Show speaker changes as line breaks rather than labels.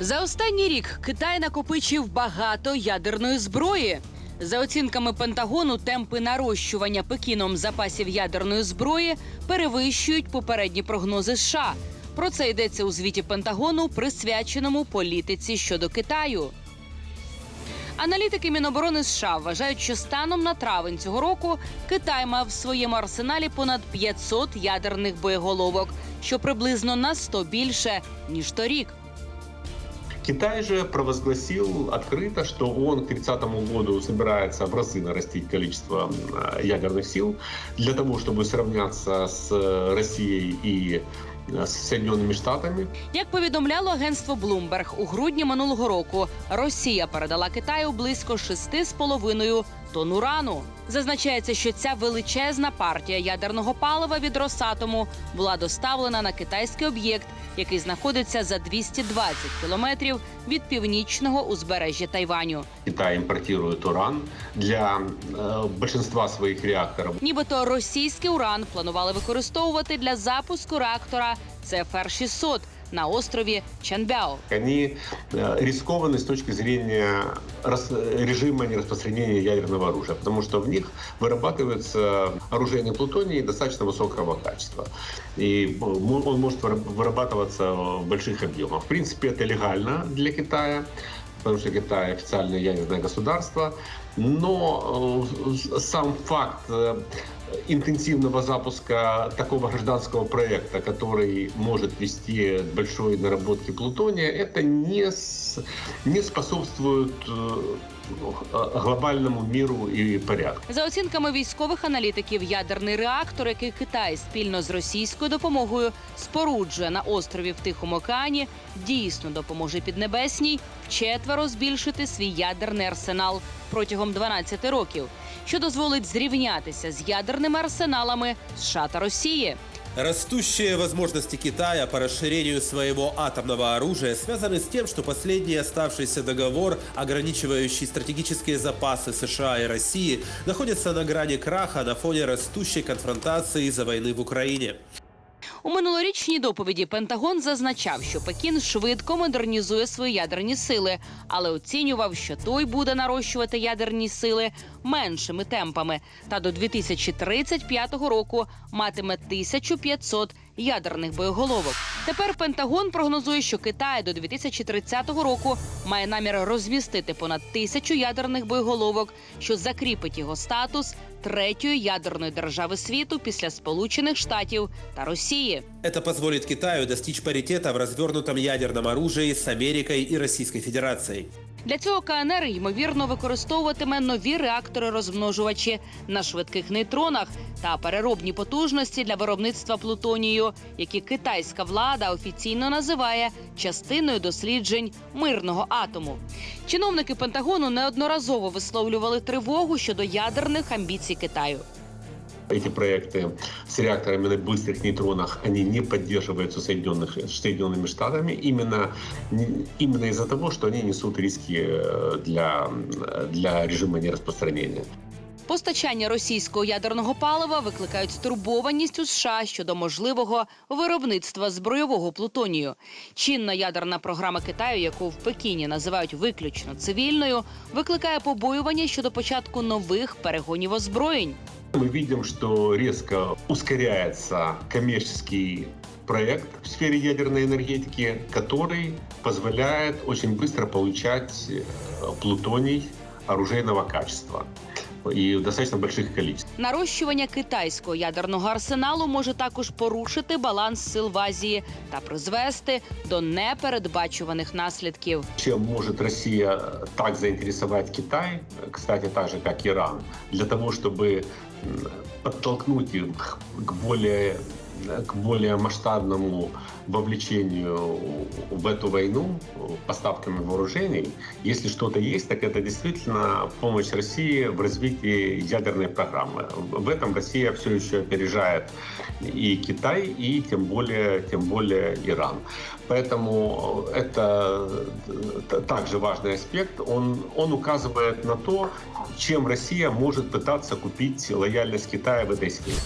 За останній рік Китай накопичив багато ядерної зброї. За оцінками Пентагону, темпи нарощування Пекіном запасів ядерної зброї перевищують попередні прогнози США. Про це йдеться у звіті Пентагону, присвяченому політиці щодо Китаю. Аналітики Міноборони США вважають, що станом на травень цього року Китай мав в своєму арсеналі понад 500 ядерних боєголовок, що приблизно на 100 більше ніж торік.
Китай же провозгласил открыто, что он к 30 году собирается в разы нарастить количество э, ядерных сил для того, чтобы сравняться с э, Россией и э, с Соединенными Штатами.
Як повідомляло агентство Bloomberg, у грудні минулого року Росія передала Китаю близько 6,5 тонн урану. Зазначається, що ця величезна партія ядерного палива від Росатому була доставлена на китайський об'єкт, який знаходиться за 220 кілометрів від північного узбережжя Тайваню.
Китай импортирует уран для э, большинства своих реакторов.
Нібито російський уран планували використовувати для запуску реактора цфр 600 на острові Чанбяо.
Они э, рискованы с точки зрения рас- режима нераспространения ядерного оружия, потому что в них вырабатывается оружейный плутоний достаточно высокого качества. И э, мо- он может выра- вырабатываться в больших объемах. В принципе, это легально для Китая, потому что Китай официальное ядерное государство. Но э, сам факт э, интенсивного запуска такого гражданского проекта, который может вести к большой наработке плутония, это не, с- не способствует э, глобальному миру и порядку.
За оцінками військових аналітиків, ядерний реактор, який Китай спільно з російською допомогою споруджує на острові в Тихому океані, дійсно допоможе Піднебесній вчетверо збільшити свій ядерний арсенал протягом 12 років, що дозволить зрівнятися з ядерними арсеналами США та Росії.
Растущие возможности Китая по расширению своего атомного оружия связаны с тем, что последний оставшийся договор, ограничивающий стратегические запасы США и России, находится на грани краха на фоне растущей конфронтации из-за войны в Украине.
У минулорічній доповіді Пентагон зазначав, що Пекін швидко модернізує свої ядерні сили, але оцінював, що той буде нарощувати ядерні сили меншими темпами, та до 2035 року матиме 1500 ядерних боєголовок. Тепер Пентагон прогнозує, що Китай до 2030 року має намір розмістити понад тисячу ядерних боєголовок, що закріпить його статус третьої ядерної держави світу після Сполучених Штатів та Росії.
Это позволит Китаю достичь паритета в развернутом ядерном оружии с Америкой и Российской Федерацией.
Для цього КНР ймовірно використовуватиме нові реактори-розмножувачі на швидких нейтронах та переробні потужності для виробництва плутонію, які китайська влада офіційно називає частиною досліджень мирного атому. Чиновники Пентагону неодноразово висловлювали тривогу щодо ядерних амбіцій Китаю.
Эти проекты с реакторами на быстрых нейтронах, они не поддерживаются Соединенных, Соединенными Штатами именно, именно из-за того, что они несут риски э, для, для режима нераспространения.
Постачання російського ядерного палива викликають стурбованість у США щодо можливого виробництва збройового плутонію. Чинна ядерна програма Китаю, яку в Пекіні називають виключно цивільною, викликає побоювання щодо початку нових перегонів озброєнь.
Мы видим, что резко ускоряется коммерческий проект в сфере ядерной энергетики, который позволяет очень быстро получать э, плутоний оружейного качества и в достаточно больших количествах.
Нарощування китайського ядерного арсеналу може також порушити баланс сил в Азії та призвести до непередбачуваних наслідків.
Чем может Россия так заинтересовать Китай, кстати, так же, как Иран, для того, чтобы м, подтолкнуть их к более к более масштабному вовлечению в эту войну поставками вооружений. Если что-то есть, так это действительно помощь России в развитии ядерной программы. В этом Россия все еще опережает и Китай, и тем более, тем более Иран. Поэтому это также важный аспект. Он, он указывает на то, чем Россия может пытаться купить лояльность Китая в этой сфере.